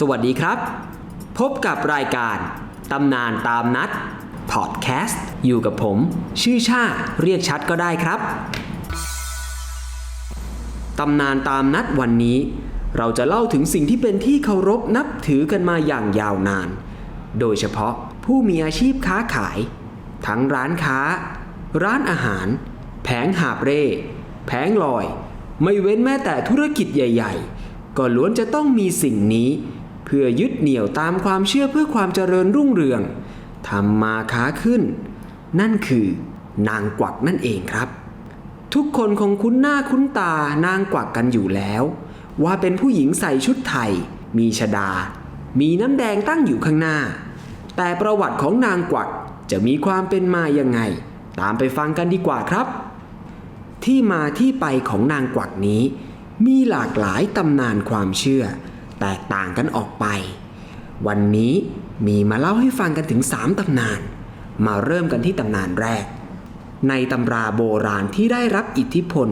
สวัสดีครับ พบกับรายการตำนานตามนัดพอดแคสต์อยู่กับผม ชื่อชาเรียกชัดก็ได้ครับ ตำนานตามนัดวันนี้ เราจะเล่าถึงสิ่งที่เป็นที่เคารพนับถือกันมาอย่างยาวนาน โดยเฉพาะผู้มีอาชีพค้าขาย ทั้งร้านค้า ร้านอาหาร แผงหาบเร่ แผงลอย ไม่เว้นแม้แต่ธุรกิจใหญ่ ๆก็ล้วนจะต้องมีสิ่งนี้ เพื่อยึดเหนี่ยวตามความเชื่อเพื่อความเจริญรุ่งเรืองทำมาค้าขึ้น นั่นคือนางกวักนั่นเองครับ ทุกคนคงคุ้นหน้าคุ้นตานางกวักกันอยู่แล้ว ว่าเป็นผู้หญิงใส่ชุดไทย มีชดา มีน้ำแดงตั้งอยู่ข้างหน้า แต่ประวัติของนางกวักจะมีความเป็นมายังไง ตามไปฟังกันดีกว่าครับ ที่มาที่ไปของนางกวักนี้ มีหลากหลายตำนานความเชื่อ แตกต่างกันออกไป วันนี้มีมาเล่าให้ฟังกันถึง 3ตำนาน มาเริ่มกันที่ตำนานแรก ในตำราโบราณที่ได้รับอิทธิพล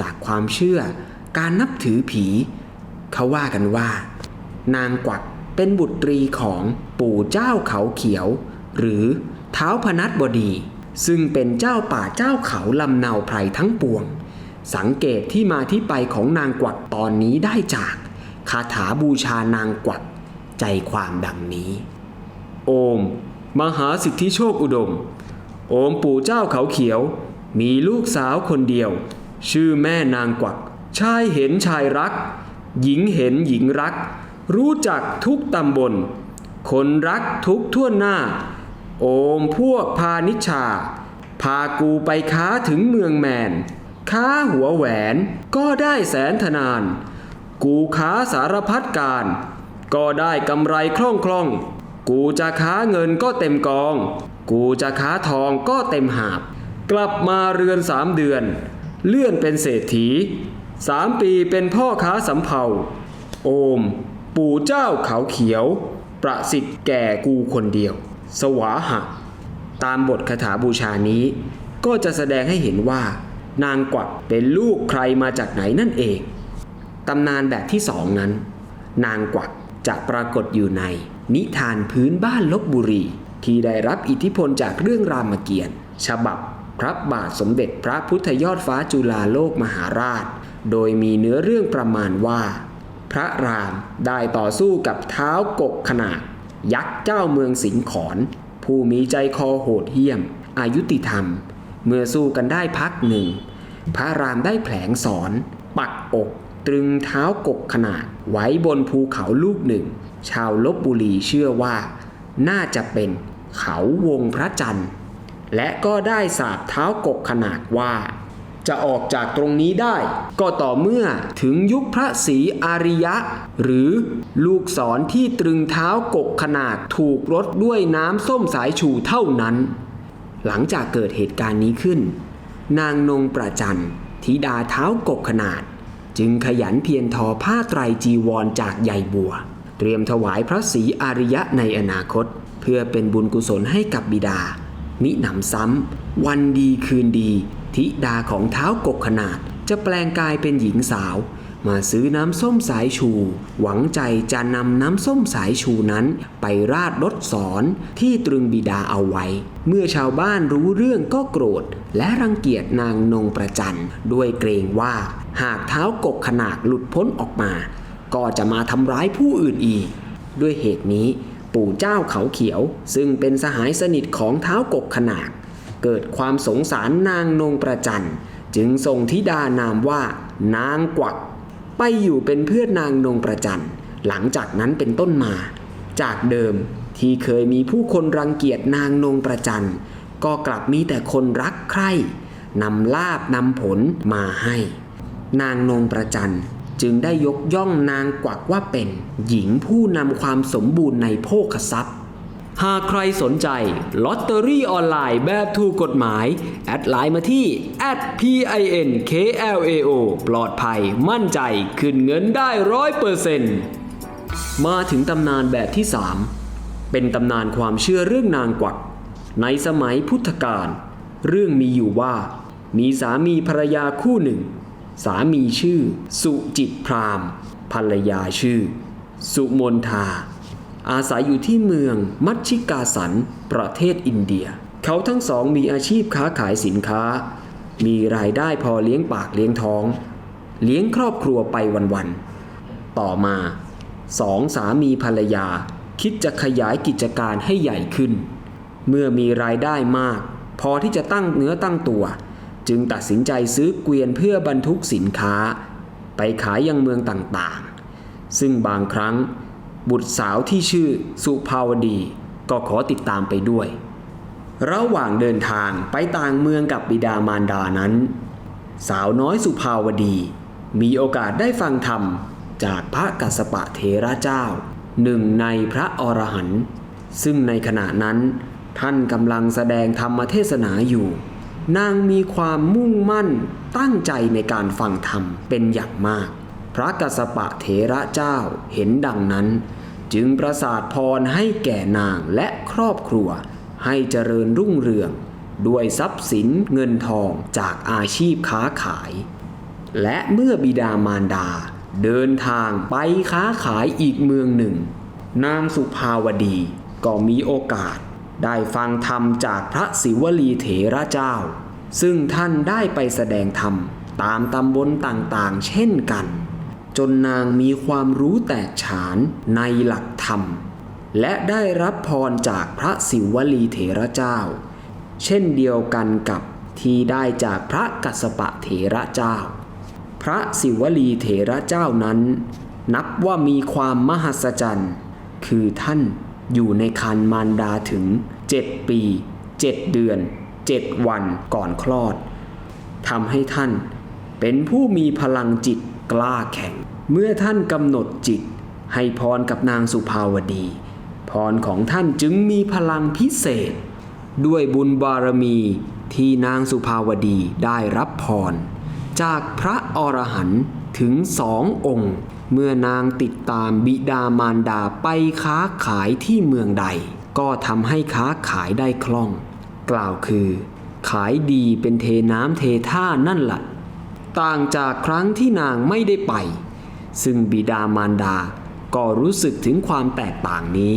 จากความเชื่อ การนับถือผี เขาว่ากันว่า นางกวักเป็นบุตรีของปู่เจ้าเขาเขียว หรือเท้าพนัสบดี ซึ่งเป็นเจ้าป่าเจ้าเขาลำเนาไพรทั้งปวง สังเกตที่มาที่ไปของนางกวักตอนนี้ได้จาก คาถาบูชานางกวักใจความดังนี้ โอม มหาสิทธิโชคอุดม โอมปู่เจ้าเขาเขียว มีลูกสาวคนเดียว ชื่อแม่นางกวัก ชายเห็นชายรัก หญิงเห็นหญิงรัก รู้จักทุกตำบล คนรักทุกทั่วหน้า โอมพวกพานิชชาพากูไปค้าถึงเมืองแมน ค้าหัวแหวนก็ได้แสนธนาน กูค้าสารพัดการ ก็ได้กำไรคล่องคล่อง กูจะค้าเงินก็เต็มกอง กูจะค้าทองก็เต็มหาบ กลับมาเรือนสามเดือน เลื่อนเป็นเศรษฐีสามปีเป็นพ่อค้าสำเภาโอม ปู่เจ้าเขาเขียว ประสิทธิ์แก่กูคนเดียว สวาหะ ตามบทคาถาบูชานี้ ก็จะแสดงให้เห็นว่า นางกวักเป็นลูกใครมาจากไหนนั่นเอง ตำนานแบบที่สองนั้น นางกวักจะปรากฏอยู่ใน นิทานพื้นบ้านลบบุรี ที่ได้รับอิทธิพลจากเรื่องรามเกียรติ์ฉบับพระบาทสมเด็จพระพุทธยอดฟ้าจุฬาโลกมหาราช โดยมีเนื้อเรื่องประมาณว่า พระรามได้ต่อสู้กับเท้ากกขนาดยักษ์เจ้าเมืองสิงขอน ผู้มีใจคอโหดเหี้ยม อายุติธรรม เมื่อสู้กันได้พักหนึ่ง พระรามได้แผลงสอน ปักอก ตรึงเท้ากกขนาดไว้บนภูเขาลูกหนึ่ง ชาวลบบุรีเชื่อว่า น่าจะเป็นเขาวงพระจันทร์ และก็ได้สาบเท้ากกขนาดว่า จะออกจากตรงนี้ได้ ก็ต่อเมื่อถึงยุคพระศรีอาริยะ หรือลูกศรที่ตรึงเท้ากกขนาดถูกรดด้วยน้ำส้มสายชูเท่านั้น หลังจากเกิดเหตุการณ์นี้ขึ้น นางนงประจันธิดาเท้ากกขนาด จึงขยันเพียรทอผ้าไตรจีวรจากใยบัว เตรียมถวายพระศรีอริยะในอนาคต เพื่อเป็นบุญกุศลให้กับบิดา มิหนำซ้ำ วันดีคืนดี ธิดาของเท้ากกขนาดจะแปลงกายเป็นหญิงสาว มาซื้อน้ำส้มสายชู หวังใจจะนำน้ำส้มสายชูนั้นไปราดรถสอนที่ตรึงบิดาเอาไว้ เมื่อชาวบ้านรู้เรื่องก็โกรธ และรังเกียจนางนงประจันด้วยเกรงว่า หากเท้ากกขนาดหลุดพ้นออกมา ก็จะมาทำร้ายผู้อื่นอีก ด้วยเหตุนี้ปู่เจ้าเขาเขียว ซึ่งเป็นสหายสนิทของเท้ากกขนาดเกิดความสงสารนางนงประจันจึงทรงธิดานามว่านางกวัก ไปอยู่เป็นเพื่อนนางนงประจันหลังจากนั้นเป็นต้นมา จากเดิมที่เคยมีผู้คนรังเกียจนางนงประจันก็กลับมีแต่คนรักใคร่นำลาบนำผลมาให้ นางนงประจันจึงได้ยกย่องนางกวักว่าเป็น หญิงผู้นำความสมบูรณ์ในโภคทรัพย์ หากใครสนใจลอตเตอรี่ออนไลน์แบบถูกกฎหมาย แอดไลน์มาที่ @pinklao ปลอดภัยมั่นใจขึ้นเงินได้ร้อยเปอร์เซนต์มาถึงตำนานแบบที่ 3 เป็นตำนานความเชื่อเรื่องนางกวัก ในสมัยพุทธกาลเรื่องมีอยู่ว่า มีสามีภรรยาคู่หนึ่ง สามีชื่อ สุจิตพรามภรรยาชื่อ สุมนทา อาศัยอยู่ที่เมืองมัชชิกาสัน ประเทศอินเดีย เขาทั้งสองมีอาชีพค้าขายสินค้า มีรายได้พอเลี้ยงปากเลี้ยงท้อง เลี้ยงครอบครัวไปวันๆ ต่อมาสองสามีภรรยา คิดจะขยายกิจการให้ใหญ่ขึ้น เมื่อมีรายได้มาก พอที่จะตั้งเนื้อตั้งตัว จึงตัดสินใจซื้อเกวียนเพื่อบรรทุกสินค้า ไปขายยังเมืองต่างๆ ซึ่งบางครั้ง บุตรสาวที่ชื่อสุภาวดี ก็ขอติดตามไปด้วย ระหว่างเดินทางไปต่างเมืองกับบิดามารดานั้น สาวน้อยสุภาวดี มีโอกาสได้ฟังธรรมจากพระกัสสปะเทระเจ้า หนึ่งในพระอรหันต์ซึ่งในขณะนั้น ท่านกำลังแสดงธรรมเทศนาอยู่ นางมีความมุ่งมั่นตั้งใจในการฟังธรรมเป็นอย่างมาก พระกัสปะเถระเจ้าเห็นดังนั้น จึงประสาทพรให้แก่นางและครอบครัว ให้เจริญรุ่งเรือง ด้วยทรัพย์สินเงินทองจากอาชีพค้าขาย และเมื่อบิดามารดาเดินทางไปค้าขายอีกเมืองหนึ่ง นางสุภาวดีก็มีโอกาสได้ฟังธรรมจากพระศิวลีเถระเจ้า ซึ่งท่านได้ไปแสดงธรรมตามตำบลต่างๆ เช่นกัน จนนางมีความรู้แตกฉานในหลักธรรม และได้รับพรจากพระศิวลีเถระเจ้า เช่นเดียวกันกับที่ได้จากพระกัสสปะเถระเจ้า พระศิวลีเถระเจ้านั้น นับว่ามีความมหัศจรรย์ คือท่านอยู่ในคันมารดาถึง 7 ปี 7 เดือน 7 วันก่อนคลอดทำให้ท่าน เป็นผู้มีพลังจิตกล้าแข็ง เมื่อท่านกำหนดจิต ให้พรกับนางสุภาวดี พรของท่านจึงมีพลังพิเศษ ด้วยบุญบารมีที่นางสุภาวดีได้รับพร จากพระอรหันต์ถึงสององค์ เมื่อนางติดตามบิดามารดาไปค้าขายที่เมืองใด ก็ทำให้ค้าขายได้คล่อง กล่าวคือ ขายดีเป็นเทน้ำเทท่านั่นละ่ะ ต่างจากครั้งที่นางไม่ได้ไป ซึ่งบิดามารดาก็รู้สึกถึงความแตกต่างนี้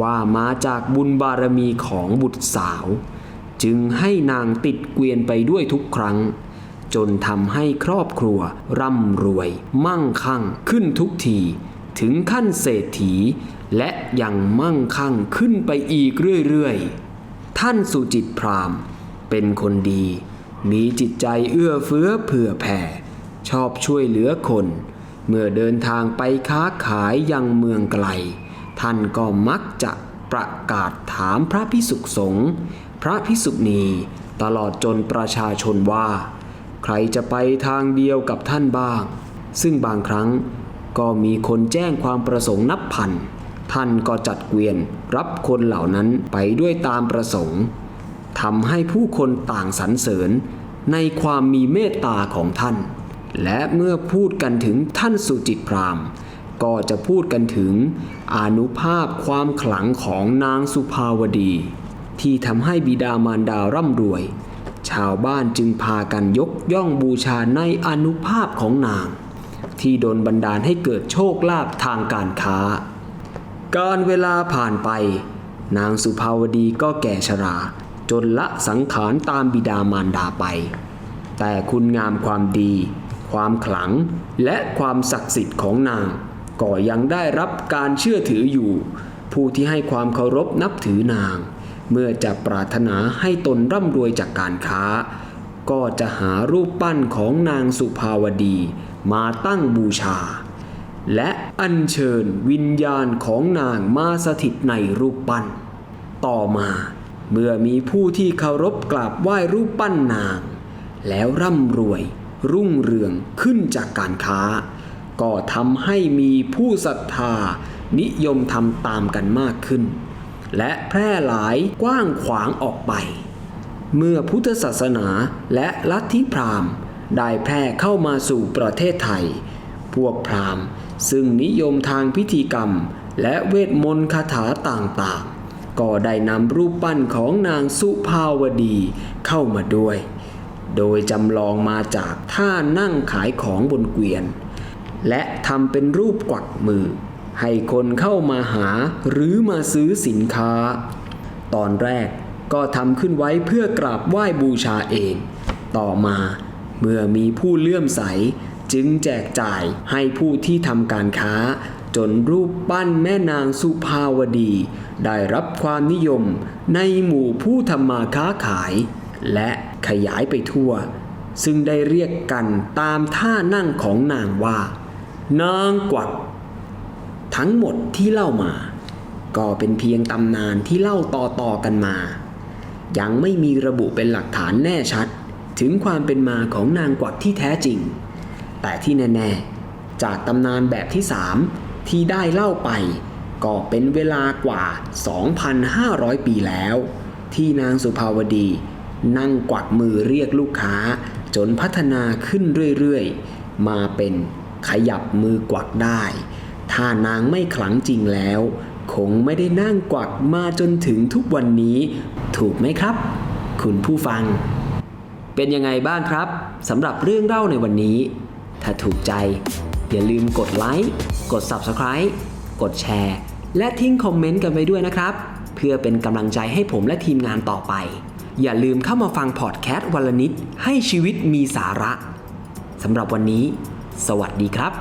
ว่ามาจากบุญบารมีของบุตรสาว จึงให้นางติดเกวียนไปด้วยทุกครั้ง จนทำให้ครอบครัวร่ำรวย มั่งคั่งขึ้นทุกที ถึงขั้นเศรษฐี และยังมั่งคั่งขึ้นไปอีกเรื่อยๆ ท่านสุจิตพราหมณ์เป็นคนดี มีจิตใจเอื้อเฟื้อเผื่อแผ่ ชอบช่วยเหลือคน เมื่อเดินทางไปค้าขายยังเมืองไกล ท่านก็มักจะประกาศถามพระพิสุสงฆ์พระพิสุณีตลอดจนประชาชนว่า ใครจะไปทางเดียวกับท่านบ้าง ซึ่งบางครั้งก็มีคนแจ้งความประสงค์นับพัน ท่านก็จัดเกวียนรับคนเหล่านั้นไปด้วยตามประสงค์ ทำให้ผู้คนต่างสรรเสริญในความมีเมตตาของท่าน และเมื่อพูดกันถึงท่านสุจิตพราหมณ์ ก็จะพูดกันถึงอนุภาพความขลังของนางสุภาวดี ที่ทำให้บิดามารดาร่ำรวย ชาวบ้านจึงพากันยกย่องบูชาในอนุภาพของนาง ที่โดนบันดาลให้เกิดโชคลาภทางการค้า การเวลาผ่านไป นางสุภาวดีก็แก่ชรา จนละสังขารตามบิดามารดาไป แต่คุณงามความดี ความขลัง และความศักดิ์สิทธิ์ของนาง ก็ยังได้รับการเชื่อถืออยู่ ผู้ที่ให้ความเคารพนับถือนาง เมื่อจะปรารถนาให้ตนร่ำรวยจากการค้า ก็จะหารูปปั้นของนางสุภาวดีมาตั้งบูชา และอัญเชิญวิญญาณของนางมาสถิตในรูปปั้น ต่อมา เมื่อมีผู้ที่เคารพกราบไหว้รูปปั้นนาง แล้วร่ำรวย รุ่งเรืองขึ้นจากการค้า ก็ทำให้มีผู้ศรัทธา นิยมทำตามกันมากขึ้น และแพร่หลายกว้างขวางออกไป เมื่อพุทธศาสนาและลัทธิพราหมณ์ได้แพร่เข้ามาสู่ประเทศไทย พวกพราหมณ์ซึ่งนิยมทางพิธีกรรมและเวทมนต์คาถาต่างๆ ก็ได้นำรูปปั้นของนางสุภาวดีเข้ามาด้วย โดยจำลองมาจากท่านั่งขายของบนเกวียน และทำเป็นรูปกวักมือ ให้คนเข้ามาหาหรือมาซื้อสินค้า ตอนแรกก็ทำขึ้นไว้เพื่อกราบไหว้บูชาเอง ต่อมาเมื่อมีผู้เลื่อมใสจึงแจกจ่ายให้ผู้ที่ทำการค้า จนรูปปั้นแม่นางสุภาวดี ได้รับความนิยมในหมู่ผู้ทำมาค้าขาย และขยายไปทั่ว ซึ่งได้เรียกกันตามท่านั่งของนางว่า นางกวัก ทั้งหมดที่เล่ามา ก็เป็นเพียงตำนานที่เล่าต่อๆกันมา ยังไม่มีระบุเป็นหลักฐานแน่ชัด ถึงความเป็นมาของนางกวักที่แท้จริง แต่ที่แน่ ๆ จากตำนานแบบที่3 ที่ได้เล่าไป ก็เป็นเวลากว่า 2,500 ปีแล้ว ที่นางสุภาวดี นั่งกวักมือเรียกลูกค้า จนพัฒนาขึ้นเรื่อยๆ มาเป็นขยับมือกวักได้ ถ้านางไม่ขลังจริงแล้ว คงไม่ได้นั่งกวักมาจนถึงทุกวันนี้ ถูกไหมครับ คุณผู้ฟัง เป็นยังไงบ้างครับสำหรับเรื่องเล่าในวันนี้ ถ้าถูกใจ อย่าลืมกดไลค์กด Subscribe กดแชร์ และทิ้งคอมเมนต์กันไว้ด้วยนะครับ เพื่อเป็นกำลังใจให้ผมและทีมงานต่อไป อย่าลืมเข้ามาฟังพอดแคสต์วันละนิดให้ชีวิตมีสาระสำหรับวันนี้ สวัสดีครับ